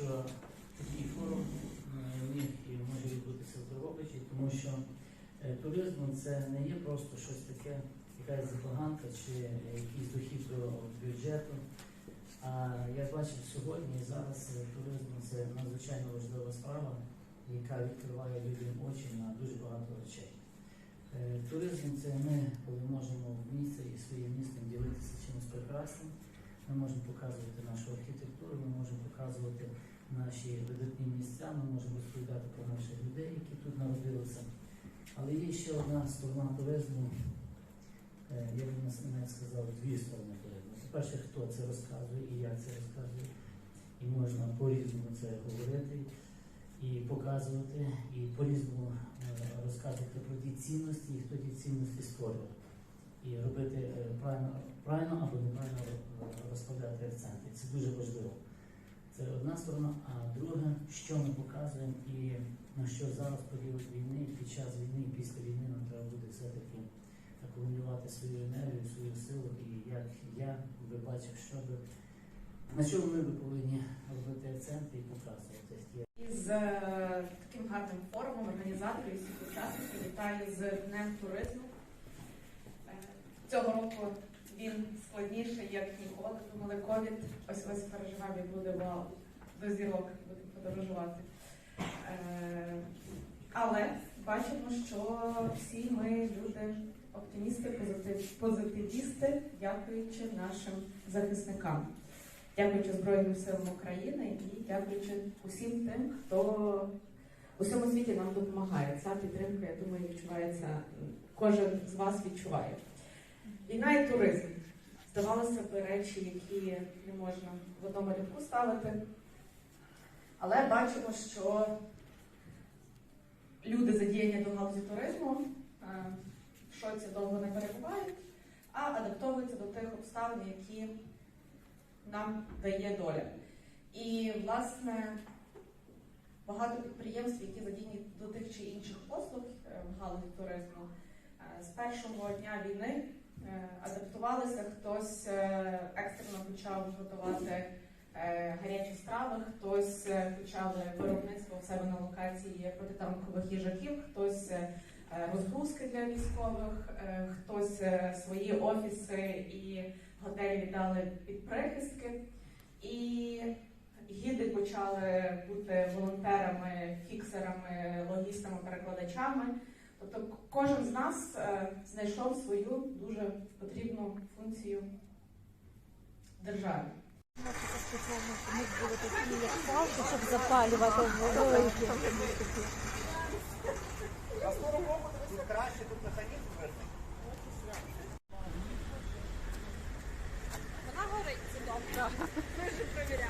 що такий форум е, міг і може відбутися в Дрогобичі, тому що е, туризм це не є просто щось таке, якась забаганка чи якийсь дохід до бюджету. А я бачив сьогодні і зараз е, туризм це надзвичайно важлива справа, яка відкриває людям очі на дуже багато речей. Е, Туризм це ми, коли можемо в місті і своїм містом ділитися чимось прекрасним. Ми можемо показувати нашу архітектуру, ми можемо показувати наші видатні місця, ми можемо розповідати про наших людей, які тут народилися. Але є ще одна сторона туризму, е, я б навіть сказав, дві сторони туризму. По-перше, хто це розказує і як це розказує. І можна по-різному це говорити і показувати, і по-різному е, розказувати про ті цінності, і хто ті цінності створює. І робити е, правильно, правильно або неправильно розкладати акценти. Це дуже важливо. Це одна сторона, а друга, що ми показуємо і на що зараз період війни, під час війни після війни нам треба буде все-таки акумулювати свою енергію, свою силу. І як я би бачив, що би на чому ми би повинні робити акценти і показувати. Із е, таким гарним форумом організаторів і всіх учасників вітаю з Днем туризму. Е, Цього року він складніший, як ніколи. Думали, ковід ось ось переживав і буде вау. До зірок будемо подорожувати. Е, Але бачимо, що всі ми люди оптимісти, позитив- позитивісти, дякуючи нашим захисникам дякуючи Збройним силам України і дякуючи усім тим, хто у всьому світі нам допомагає. Ця підтримка, я думаю, відчувається, кожен з вас відчуває. Війна і туризм. Здавалося б, речі, які не можна в одному рядку ставити. Але бачимо, що люди задіяні до галузі туризму е, в шоці довго не перебувають, а адаптовуються до тих обставин, які нам дає доля. І, власне, багато підприємств, які задіяні до тих чи інших послуг е, в галузі туризму, е, з першого дня війни адаптувалися. Хтось е, екстрено почав готувати е, гарячі страви, хтось е, почали виробництво в себе на локації протитанкових їжаків, хтось е, розгрузки для військових, е, хтось е, свої офіси і готелі віддали під прихистки, і гіди почали бути волонтерами, фіксерами, логістами, перекладачами. Тобто кожен з нас е, знайшов свою дуже потрібну функцію держави. Щоб запалювати великі. Краще, тут механізм верне. Вона горить, це добре. Ми вже провіряли.